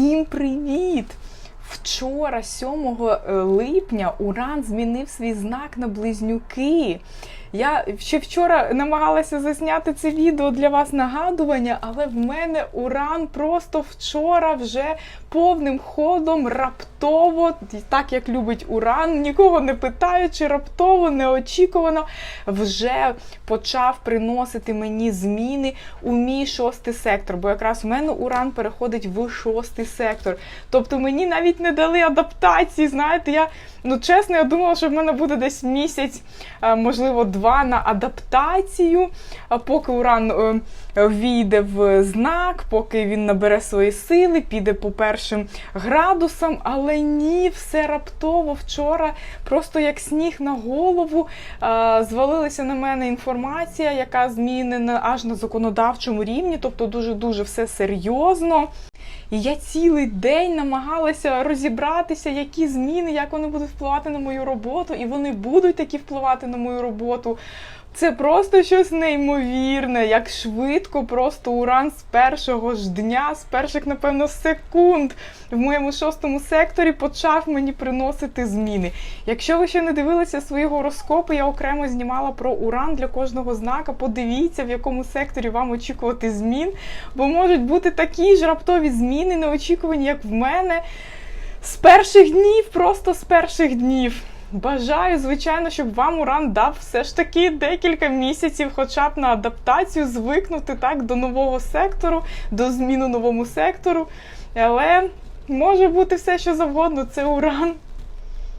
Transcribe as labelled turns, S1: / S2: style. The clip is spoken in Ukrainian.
S1: Всім привіт! Вчора, 7 липня, Уран змінив свій знак на близнюки. Я ще вчора намагалася засняти це відео для вас нагадування, але в мене Уран просто вчора вже повним ходом раптово, так як любить Уран, нікого не питаючи, раптово, неочікувано вже почав приносити мені зміни у мій шостий сектор. Бо якраз у мене Уран переходить в шостий сектор. Тобто мені навіть не дали адаптації. Знаєте, я ну чесно, я думала, що в мене буде десь місяць, е, можливо, два на адаптацію, а поки Уран е, війде в знак, поки він набере свої сили, піде по першим градусам. Але ні, все раптово вчора, просто як сніг на голову, е, звалилася на мене інформація, яка змінена аж на законодавчому рівні, тобто дуже-дуже все серйозно. І я цілий день намагалася розібратися, які зміни, як вони будуть впливати на мою роботу, і вони будуть такі впливати на мою роботу. Це просто щось неймовірне, як швидко просто уран з першого ж дня, з перших, напевно, секунд в моєму шостому секторі почав мені приносити зміни. Якщо ви ще не дивилися свої гороскопи, я окремо знімала про уран для кожного знака. Подивіться, в якому секторі вам очікувати змін, бо можуть бути такі ж раптові зміни, неочікувані, як в мене. З перших днів, просто з перших днів. Бажаю, звичайно, щоб вам Уран дав все ж таки декілька місяців, хоча б на адаптацію, звикнути так до нового сектору, до зміну новому сектору. Але може бути все, що завгодно. Це Уран.